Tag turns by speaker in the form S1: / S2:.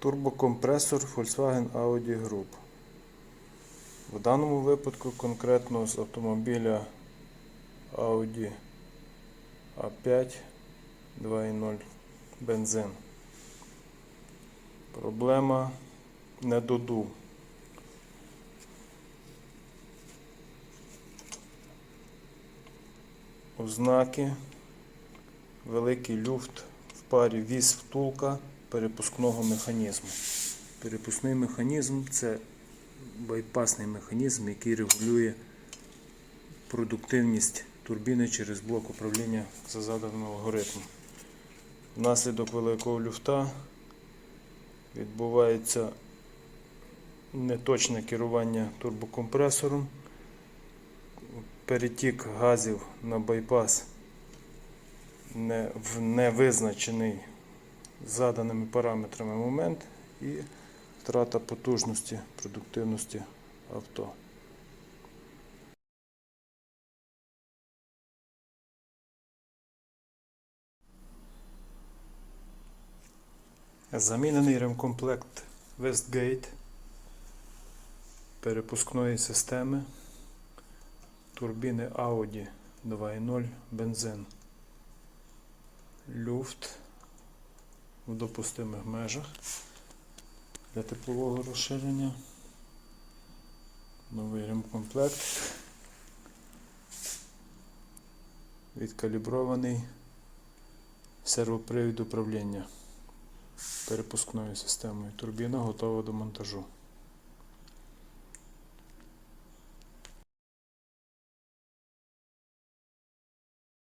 S1: Турбокомпресор Volkswagen Audi Group. В даному випадку конкретно з автомобіля Audi A5 2.0 бензин. Проблема недодув. Ознаки великий люфт в парі віз втулка перепускного механізму. Перепускний механізм це байпасний механізм, який регулює продуктивність турбіни через блок управління за заданим алгоритмом. Внаслідок великого люфта відбувається неточне керування турбокомпресором, перетік газів на байпас в невизначений заданими параметрами момент і втрата потужності, продуктивності авто. Замінений ремкомплект Westgate перепускної системи турбіни Audi 2.0 бензин. Люфт в допустимих межах для теплового розширення. Новий ремкомплект. Відкалібрований сервопривід управління перепускною системою. Турбіна готова до монтажу.